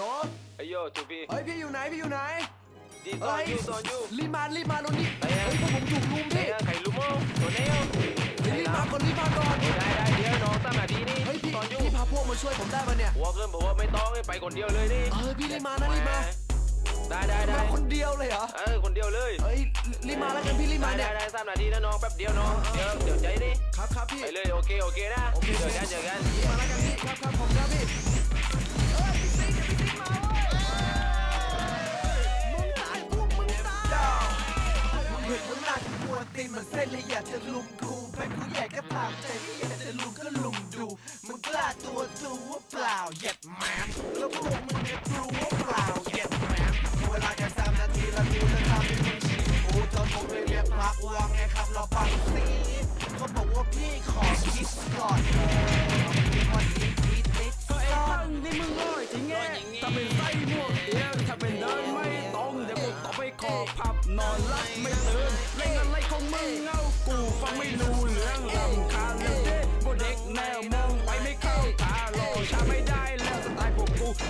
โหลไอโยทูบีเฮ้ยพี่อยู่ไหนพี่อยู่ไหนดีตอนยูตอนยูรีบมารีบมาตรงนี้ไปยังเฮ้ยพวกผมถูกลุมไอ้พี่ไข่ลูโม่ตัวเนี้ยเดี๋ยวรีบมาก่อนรีบมาก่อนได้ได้เดี๋ยวน้องตั้งนาทีนี่เฮ้ยพี่ตอนยูพี่พาพวกมาช่วยผมได้ปะเนี่ยหัวเกินบอกว่าไม่ต้องให้ไปคนเดียวเลยนี่เออพี่รีบมานะรีบมาได้ได้ได้มาคนเดียวเลยเหรอเออคนเดียวเลยเฮ้ยรีบมาแล้วกันพี่รีบได้มาได้เนี่ยได้สามนาทีนะน้องแป๊บเดียวน้องเดี๋ยวเดี๋ยวใจนี่ครับครับพี่ไปเลยโอเคโอเคนะโอเคเจอกันเจอกัน รีบมาแล้วกันพี่ครับครับผมครับพี่ มันเส้นเลยอยากจะลุมกูเป็นผู้ใหญ่ก็ตามใจไม่อยากจะลุมก็ลุมดูมึงกล้าตัวตัวว่าเปล่าเหย็ดแหมมแล้วพวกมึงเนี่ยกลัวว่าเปล่าเหย็ดแหมมเวลาแค่สามนาทีแล้วกูจะทำให้มึงฉีกกูจนผมเลยเรียกพักว่าไงครับเราฟังซีเขาบอกว่าพี่ขอคิดก่อนเออวันนี้พี่ติดก็ไอ้ซ่อตั้งนี่มึงร้อยจริงแงถ้าเป็นไส้หมวกเดียวถ้าเป็นเดินไม่ตรงเดี๋ยวกูต่อไปขอพับนอนรับไม่ตื่น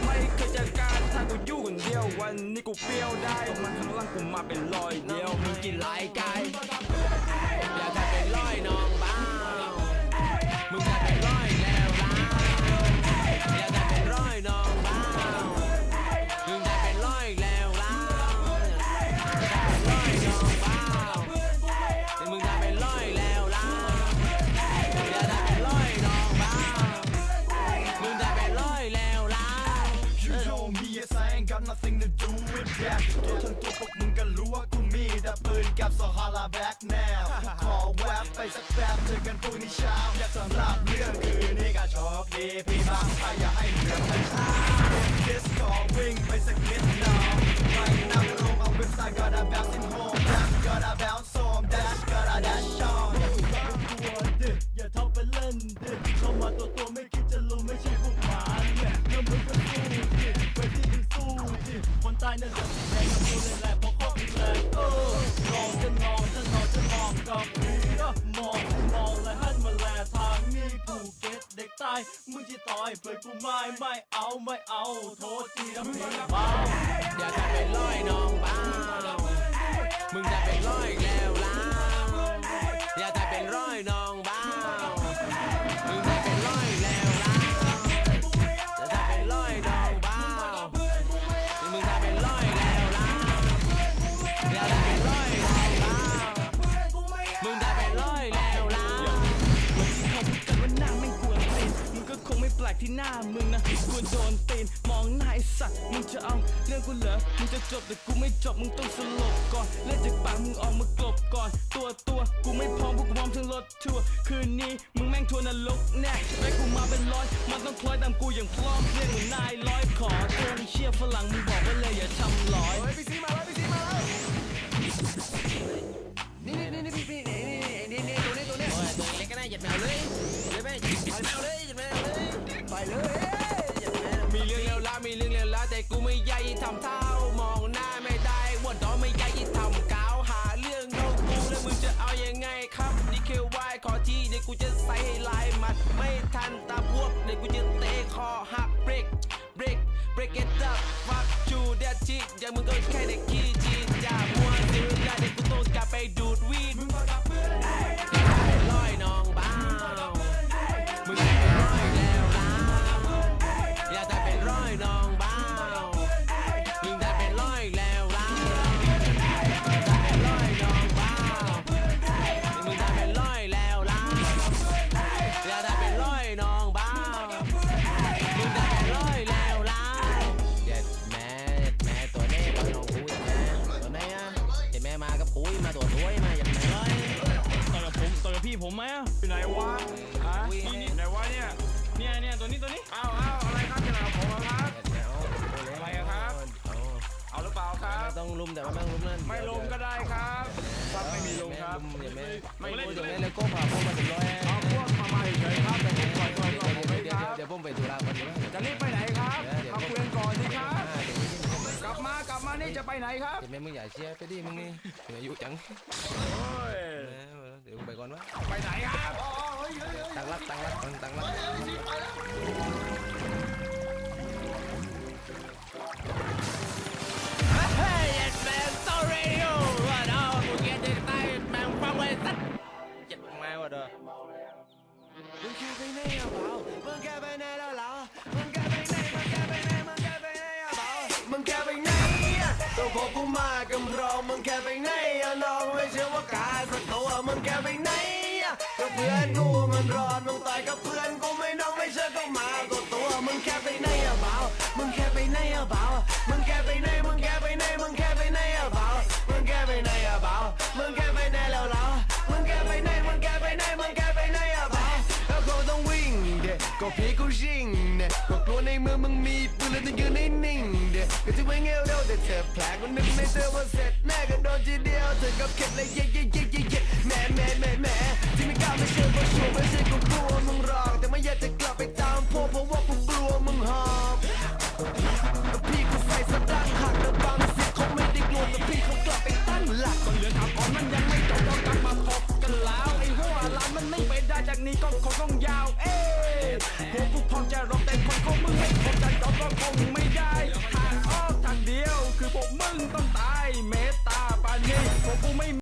ไม่เคยจัดการถ้ากูอยู่คนเดียววันนี้กูเปรี้ยวได้มันข้างล่างกูมาเป็นรอยเดียวมึงกินหลายกาย got nothing to do with that ตัวทั้งตัวพวกมึงก็รู้ว่ากูมีแต่ปืนกับสหราแบ็กแนวขอแวบไปสักแป๊บเจอกันพรุ่งนี้เช้าและสำหรับเรื่องคืนนี้ก็โชคดีพี่บ้างใครอย่าให้เหลือมันช้า This ขอวิ่งไปสักนิด มึงจะต่อยเพื่อนกูไม่ไม่เอาไม่เอาโทษทีนะพี่เบาอยากจะไปลอยน้องบ้าวมึงจะไป ที่หน้ามึงนะกวนโดนตีนมองหน้าไอ้สัตว์มึงจะเอาเรื่องกูเหรอมึงจะจบแต่กูไม่จบมึงต้องสลบก่อนเล่นจากปากมึงออกมากลบก่อน ตัวตัวกูไม่พร้อมพวกกูพร้อมทั้งรถทัวร์คืนนี้มึงแม่งทัวร์นรกแน่แม่กูมาเป็นร้อยมันต้องคล้อยตามกูอย่างพร้อมเรียงเหมือนนายร้อยขอเตือนเชี่ยฝรั่งมึงบอกไว้เลยอย่าทำร้อยเฮ้ยพี่ซีมาแล้วพี่ซีมาแล้ว แต่กูไม่ใหญ่ทำเท่ามองหน้าไม่ได้ว่าดอไม่ใหญ่ทำกาวหาเรื่องเข้ากูแล้วมึงจะเอายังไงครับนี่คือวายขอที่เดี๋ยวกูจะใส่ให้ลายมัดไม่ทันตาพวกเดี๋ยวกูจะเตะคอ มากับคุยมาตัวตัวยมาอย่างไรต่อยกับผมต่อยกับพี่ผมไหมอะอยู่ไหนวะฮะนี่นี่ไหนวะเนี่ย เนี่ยเนี่ยตัวนี้ตัวนี้อ้าวอ้าวอะไรครับจะไหนกับผมอครับอะไรอะครับเอาหรือเปล่าครับ ต้องลุมแต่ว่าไม่ต้องลุมนั่นไม่ลงก็ได้ครับครับไม่มีลงครับ อย่าแม่ไม่ไม่เล่นอย่างนี้เลยก็พาพวกมาถึงร้อยเอาพวกมาใหมาเฉยครับแต่ผมก่อนก่อนก่อนผมไม่เดี๋ยวครับเดี๋ยวผมไปธุระก่อนดีไหมจะรีบไป ไปไหนครับเด็ำไมมึงใหญ่เชียร์ไปดิมึงนี่อายุจังเดี๋ยวไปก่อนวะไปไหนครับตั้ตังรับตังรับตังตังรักเบิ่ปแล้วเฮ้แน่ยูว่าเบิ่งแค่ไปไน่แล้ว ลองไม่เชื่อว่าการสตัวมึงแกไปไหนอะก็เพื่อนกูมันรอดมึงต่อยกับเพื่อนกูไม่น้องไม่เชื่อก็มาก็ตัวมึงแค่ไปไหนอะเบามึงแค่ไปไหนอะเบามึงแค่ไปไหนมึงแค่ไปไหนมึงแค่ไปไหนอะเบามึงแค่ไปไหนอะเบามึงแค่ไปไหนแล้วเรามึงแค่ไปไหนมึงแค่ไปไหนมึงแค่ไปไหนอะเบาแล้วกูต้องวิ่งเด็กก็พี่กูชิงเด็กก็กลัวในมือมึงมีปืนแล้วต้องยืนนิ่งๆเด็ ก็จะไม่เงี้ยวเร็วแต่เธอแผลก็นึกในเธอว่าเสร็จแน่ก็โดนทีเดียวเธอก็เข็ดเลยเย่เย่เย่เย่เย่แหม่แหม่แหม่แหม่ที่ไม่กล้าไม่เชื่อเพราะชัวร์ไม่ใช่กูกลัวมึงหรอกแต่ไม่อยากจะกลับไปตามพวกเพราะว่ากูกลัวมึงหอบพี่กูใส่สะดังหักแต่บางสิเขาไม่ได้กลัวแต่พี่เขากลับไปตั้งหลักก็เรื่องข่าวก่อนมันยังไม่จบก็กลับมาพบกันแล้วไอ้หัวล้านมันไม่ไปได้จากนี้ก็คงต้องยาวเอ พวกกูพอมจะรบแต่คนของมึงไม่พอใจตอบก็คงไม่ได้ทางออกทางเดียว คือพวกมึงต้องตายเมตตาปานีพวกกูไม่